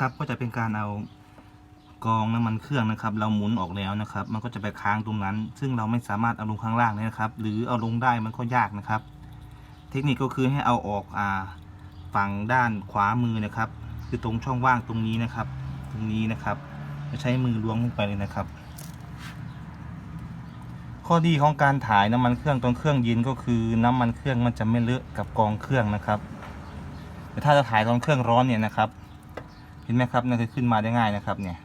ครับก็จะเป็นการเอากองน้ำมันเครื่องนะครับ เราหมุนออกแล้วนะครับ มันก็จะไปค้างตรงนั้น ซึ่งเราไม่สามารถเอาลงข้างล่างได้นะครับ หรือเอาลงได้มันก็ยากนะครับ เทคนิคก็คือให้เอาออกอ่าฝั่งด้านขวามือนะครับ คือตรงช่องว่างตรงนี้นะครับ ตรงนี้นะครับจะใช้มือล้วงลงไปเลยนะครับ ข้อดีของการถ่ายน้ำมันเครื่องตรงเครื่องเย็นก็คือน้ำมันเครื่องมันจะไม่เลอะกับกองเครื่องนะครับแต่ถ้าจะถ่ายตอนเครื่องร้อนเนี่ยนะครับ เห็นไหมครับนั่นคือขึ้นมาได้ง่ายนะครับ เนี่ย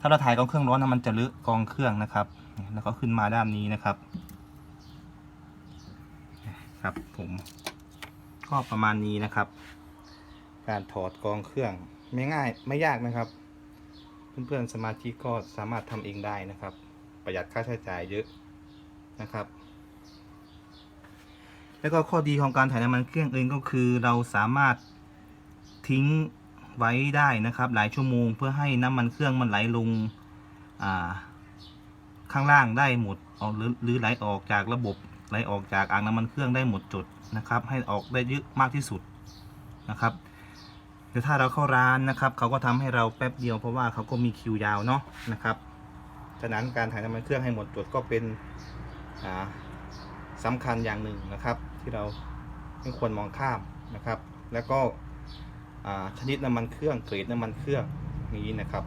ถ้าเราถ่ายกองเครื่องร้อนนะมันจะเลอะกองเครื่องนะครับ แล้วก็ขึ้นมาด้านนี้นะครับ ครับผม ก็ประมาณนี้นะครับ การถอดกองเครื่องไม่ง่ายไม่ยากนะครับ เพื่อนๆสมาชิกก็สามารถทำเองได้นะครับ ประหยัดค่าใช้จ่ายเยอะนะครับแล้วก็ข้อดีของการถ่ายน้ำมันเครื่องเองก็คือเราสามารถทิ้ง ไว้ได้นะครับ หลายชั่วโมงเพื่อให้น้ำมันเครื่องมันไหลลงข้างล่างได้หมดออกหรือหรือไหลออกจากระบบไหลออกจากอ่างน้ำมันเครื่องได้หมดจุดนะครับ ให้ออกได้เยอะมากที่สุดนะครับแต่ถ้าเราเข้าร้านนะครับ เขาก็ทำให้เราแป๊บเดียวเพราะว่าเขาก็มีคิวยาวเนาะนะครับฉะนั้นการถ่ายน้ำมันเครื่องให้หมดจดก็เป็นอ่าสำคัญอย่างหนึ่งนะครับ ที่เราไม่ควรมองข้ามนะครับ แล้วก็ ชนิดน้ำมันเครื่องเกรดน้ำมันเครื่องนี้นะครับ